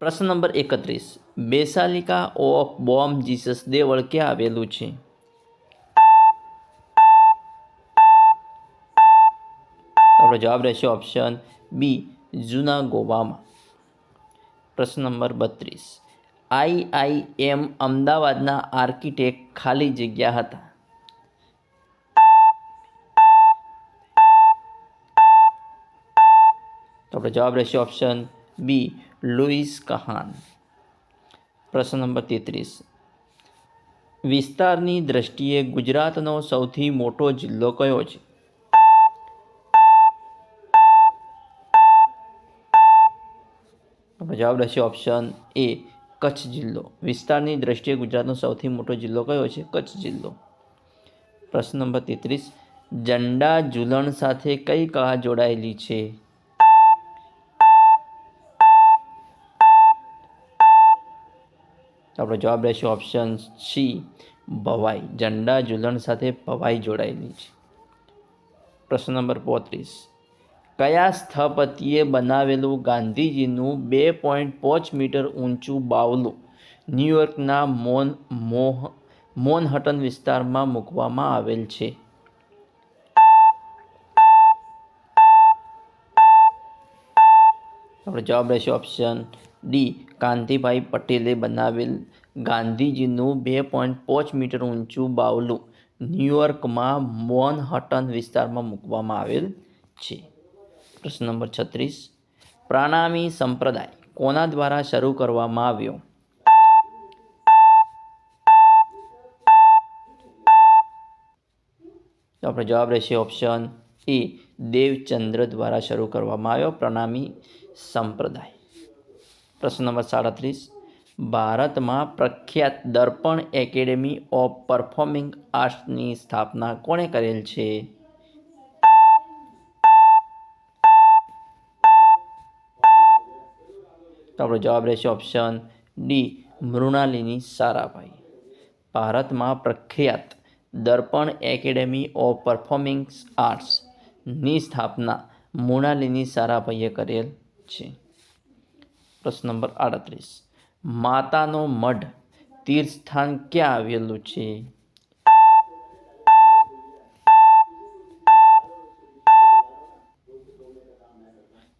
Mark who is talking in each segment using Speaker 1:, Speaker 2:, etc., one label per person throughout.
Speaker 1: પ્રશ્ન નંબર એકત્રીસ. Basilica of bomb Jesus દેવળ ક્યાં આવેલું છે? આપણો જવાબ રહેશે ઓપ્શન બી જૂના ગોવામાં પ્રશ્ન નંબર બત્રીસ. આઈઆઈએમ અમદાવાદના આર્કિટેક્ટ ખાલી જગ્યા હતા. તો આપણો જવાબ રહેશે ઓપ્શન બી લુઈસ કહાન. પ્રશ્ન નંબર તેત્રીસ. વિસ્તારની દ્રષ્ટિએ ગુજરાતનો સૌથી મોટો જિલ્લો કયો છે? જવાબ રહેશે ઓપ્શન એ કચ્છ જિલ્લો. વિસ્તારની દ્રષ્ટિએ ગુજરાતનો સૌથી મોટો જિલ્લો કયો છે? કચ્છ જિલ્લો. પ્રશ્ન નંબર તેત્રીસ. ઝંડા ઝૂલણ સાથે કઈ કળા જોડાયેલી છે? આપણો જવાબ રહેશે ઓપ્શન સી ભવાઈ. ઝંડા ઝૂલણ સાથે ભવાઈ જોડાયેલી છે. પ્રશ્ન નંબર પોત્રીસ. કયા સ્થપતિએ બનાવેલું ગાંધીજીનું બે પોઈન્ટ પાંચ મીટર ઊંચું બાવલું ન્યૂયોર્કના મોન, મોહ, મોનહટન વિસ્તારમાં મૂકવામાં આવેલ છે? આપણો જવાબ રહેશે ઓપ્શન ડી કાંતિભાઈ પટેલે બનાવેલ ગાંધીજીનું બે પોઈન્ટ પાંચ મીટર ઊંચું બાવલું ન્યૂયોર્કમાં મોનહટન વિસ્તારમાં મૂકવામાં આવેલ છે પ્રશ્ન નંબર છત્રીસ પ્રાણામી સંપ્રદાય કોના દ્વારા શરૂ કરવામાં આવ્યો આપણો જવાબ રહેશે ઓપ્શન એ દેવચંદ્ર દ્વારા શરૂ કરવામાં આવ્યો. પ્રણામી સંપ્રદાય. પ્રશ્ન નંબર સાડત્રીસ. ભારતમાં પ્રખ્યાત દર્પણ એકેડેમી ઓફ પરફોર્મિંગ આર્ટ્સની સ્થાપના કોણે કરેલ છે? તો આપણો જવાબ રહેશે ઓપ્શન ડી, મૃણાલિની સારાભાઈ. ભારતમાં પ્રખ્યાત દર્પણ એકેડેમી ઓફ પરફોર્મિંગ આર્ટ્સની સ્થાપના મૃણાલિની સારાભાઈએ કરેલ છે. પ્રશ્ન નંબર આડત્રીસ. માતાનો મઢ તીર્થસ્થાન ક્યાં આવેલું છે?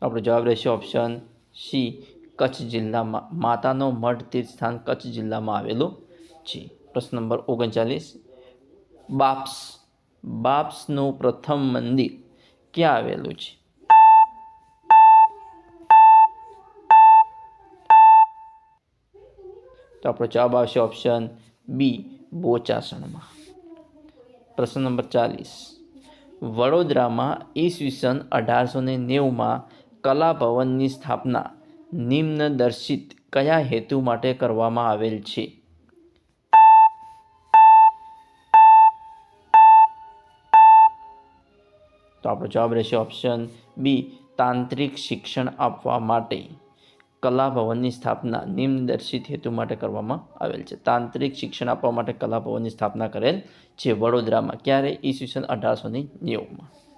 Speaker 1: આપણો જવાબ રહેશે ઓપ્શન સી, કચ્છ જિલ્લામાં. માતાનો મઢ તીર્થસ્થાન કચ્છ જિલ્લામાં આવેલું છે. પ્રશ્ન નંબર ઓગણચાલીસ. બાપ્સ. બાપ્સનું પ્રથમ મંદિર ક્યાં આવેલું છે? તો આપણો જવાબ આવશે ઓપ્શન બી બોચાસણમાં. પ્રશ્ન નંબર ચાલીસ. વડોદરામાં ઈસવીસન અઢારસો ને નેવુંમાં કલાભવનની સ્થાપના નિમ્નદર્શિત કયા હેતુ માટે કરવામાં આવેલ છે? આપણો જવાબ રહેશે ઓપ્શન બી તાંત્રિક શિક્ષણ આપવા માટે. કલાભવનની સ્થાપના નિમ્નદર્શિત હેતુ માટે કરવામાં આવેલ છે. તાંત્રિક શિક્ષણ આપવા માટે કલાભવનની સ્થાપના કરેલ છે વડોદરામાં. ક્યારે? ઈસવીસન અઢારસો ને નેવુંમાં